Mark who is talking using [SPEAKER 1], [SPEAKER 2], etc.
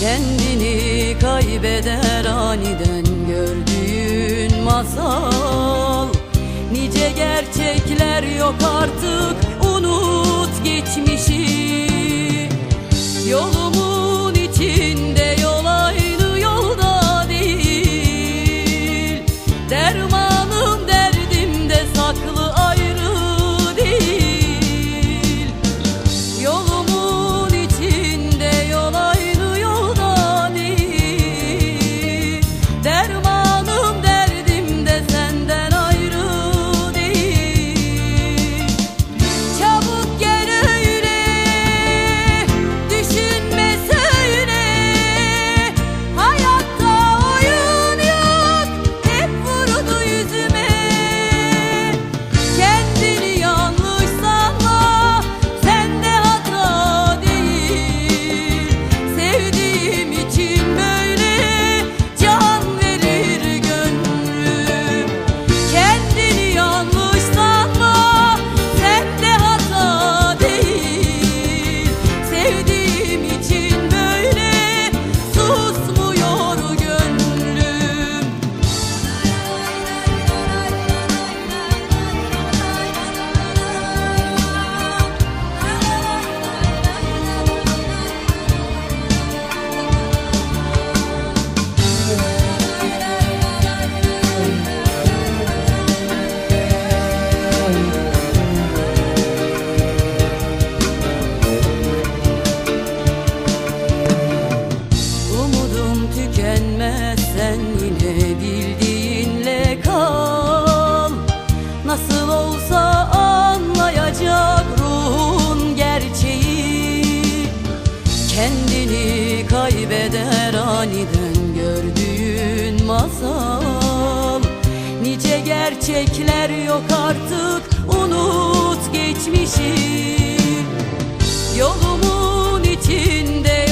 [SPEAKER 1] Kendini kaybeder aniden gördüğün masal. Nice gerçekler yok artık unut geçmişi. Yolumu Kendini kaybeder aniden gördüğün masal. Nice gerçekler yok artık unut geçmişi. Yolumun içinde